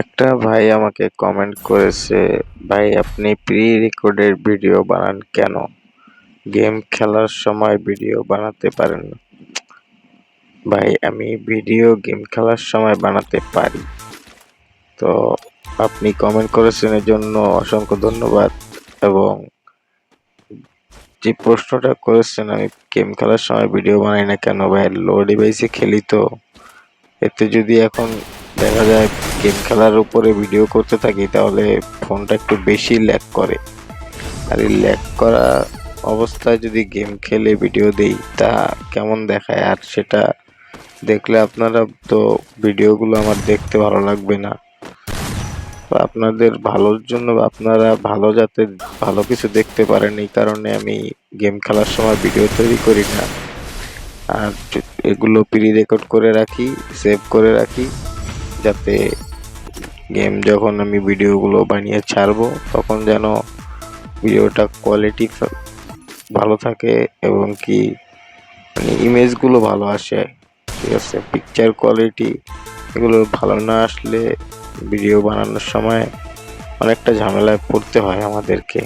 একটা ভাই আমাকে কমেন্ট করেছে, ভাই, আপনি প্রি রেকর্ডের ভিডিও বানান কেন? গেম খেলার সময় ভিডিও বানাতে পারেন না। ভাই, আমি ভিডিও গেম খেলার সময় বানাতে পারি। তো আপনি কমেন্ট করেছেন এর জন্য অসংখ্য ধন্যবাদ এবং যে প্রশ্নটা করেছেন, আমি গেম খেলার সময় ভিডিও বানাই না কেন? ভাই লো ডিভাইসে খেলি তো। এতে যদি এখন দেখা যায় গেম খেলার উপরে ভিডিও করতে থাকি, তাহলে ফোনটা একটু বেশি ল্যাগ করে। আর এই ল্যাগ করা অবস্থায় যদি গেম খেলে ভিডিও দেই, তা কেমন দেখায়? আর সেটা দেখলে আপনারা তো ভিডিওগুলো আমার দেখতে ভালো লাগবে না। আপনাদের ভালোর জন্য আপনারা ভালো যাতে ভালো কিছু দেখতে পারেন, এই কারণে আমি গেম খেলার সময় ভিডিও তৈরি করি না। আর এগুলো প্রি রেকর্ড করে রাখি সেভ করে রাখি। যাতে গেম যখন আমি ভিডিওগুলো বানিয়ে ছাড়বো, তখন যেন ভিডিওটা কোয়ালিটি ভালো থাকে এবং কি মানে ইমেজগুলো ভালো আসে। ঠিক আছে? পিকচার কোয়ালিটি এগুলো ভালো না আসলে ভিডিও বানানোর সময় অনেকটা ঝামেলায় পড়তে হয় আমাদেরকে।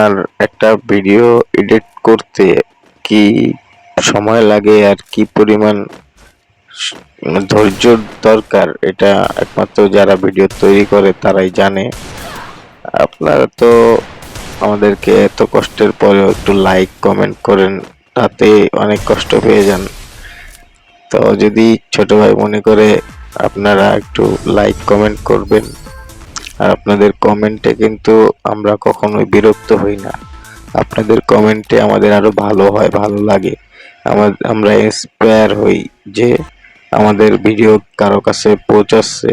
আর একটা ভিডিও এডিট করতে কি সময় লাগে আর কি পরিমাণ ধৈর্য দরকার, এটা একমাত্র যারা ভিডিও তৈরি করে তারাই জানে। আপনারা তো আমাদেরকে এত কষ্টের পরেও একটু লাইক কমেন্ট করেন, তাতে অনেক কষ্ট পেয়ে যান। তো যদি ছোট ভাই মনে করে আপনারা একটু লাইক কমেন্ট করবেন, আর আপনাদের কমেন্টে কিন্তু আমরা কখনোই বিরক্ত হই না। আপনাদের কমেন্টে আমাদের আরও ভালো হয়, ভালো লাগে। আমা- আমরা ইন্সপায়ার হই যে আমাদের ভিডিও কারও কাছে পৌঁছাচ্ছে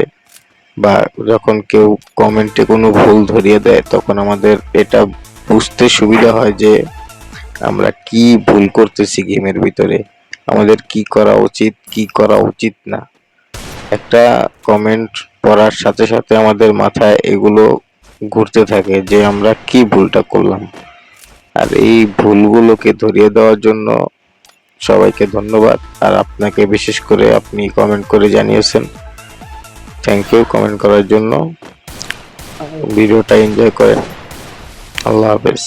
বা যখন কেউ কমেন্টে কোনো ভুল ধরিয়ে দেয়, তখন আমাদের এটা বুঝতে সুবিধা হয় যে আমরা কি ভুল করতেছি গেমের ভিতরে, আমাদের কি করা উচিত, কি করা উচিত না। একটা কমেন্ট পড়ার সাথে সাথে আমাদের মাথায় এগুলো ঘুরতে থাকে যে আমরা কি ভুলটা করলাম। আর এই ভুলগুলোকে ধরিয়ে দেওয়ার জন্য সবাইকে ধন্যবাদ। আর আপনাকে বিশেষ করে আপনি কমেন্ট করে জানিয়েছেন। থ্যাংক ইউ কমেন্ট করার জন্য। ভিডিওটা এনজয় করেন। আল্লাহ হাফেজ।